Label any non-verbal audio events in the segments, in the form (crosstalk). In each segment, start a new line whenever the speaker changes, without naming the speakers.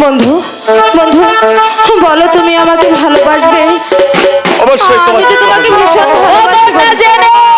বন্ধু বন্ধু বলো তুমি আমাকে ভালোবাসবে?
অবশ্যই
তোমাকে ভীষণ ভালোবাসি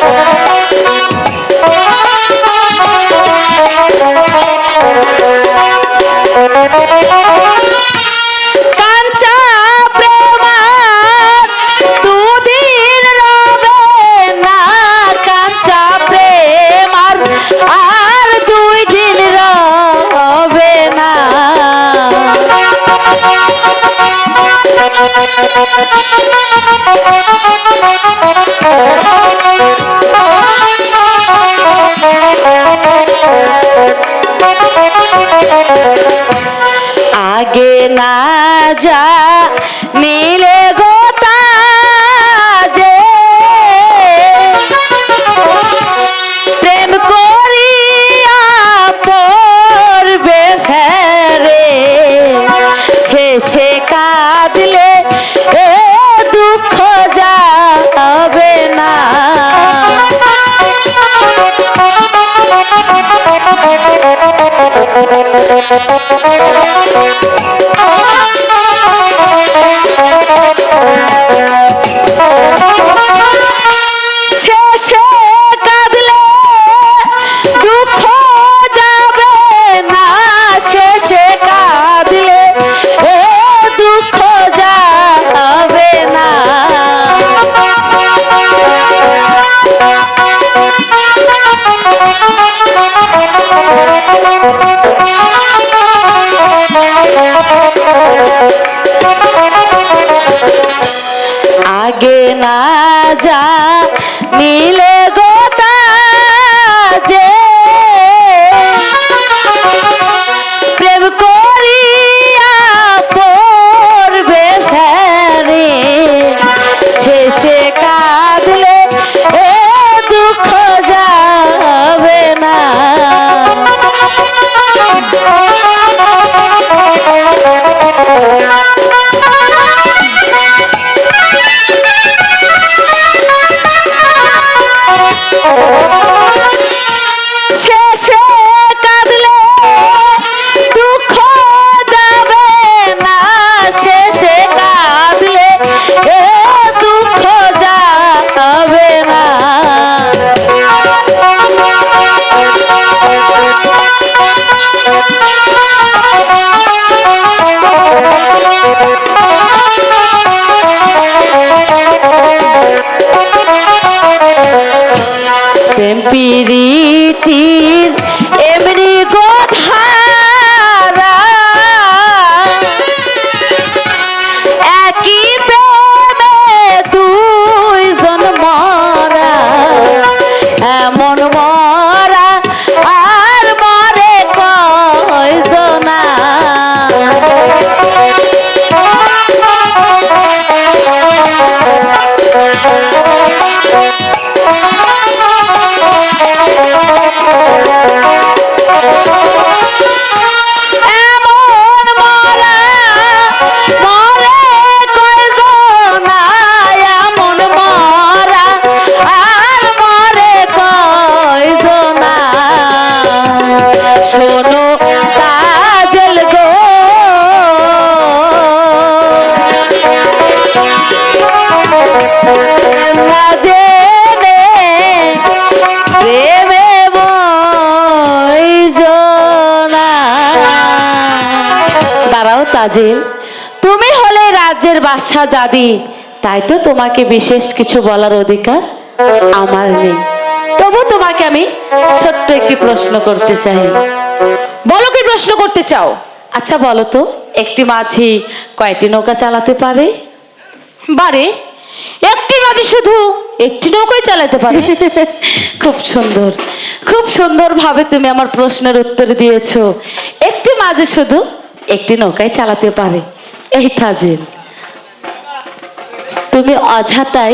Thank you. আগে না যা নীলে গোতা যে প্রেম করিয়া পড়বে ফেরে। শেষে কাঁদলে এ দুঃখ যাবে না শেষে কাঁদলে দুঃখ যাবে না শেষে কাঁদলে এ দুঃখ যাবে না আগে না যা নীলে গোতা যে। প্রেম করিয়া পড়বে ফেরে, শেষে কাঁদলে এ দুঃখ যাবে না। পিরিতির এমনি তাজিল তুমি হলে রাজ্যের বাদশাহ জাদি তাই তো তোমাকে বিশেষ কিছু বলার অধিকার আমার নেই। তবু তোমাকে আমি ছোট্ট একটি প্রশ্ন করতে চাই।
বলো কি প্রশ্ন করতে চাও?
আচ্ছা বলো তো একটি মাঝি কয়টি নৌকা চালাতে পারে?
বারে একটি মাঝি শুধু একটি নৌকায় চালাতে পারে। (laughs)
খুব সুন্দর খুব সুন্দর ভাবে তুমি আমার প্রশ্নের উত্তর দিয়েছ। একটি মাঝে শুধু একটি নৌকায় চালাতে পারে। এই তাজিল। তুমি অযথাই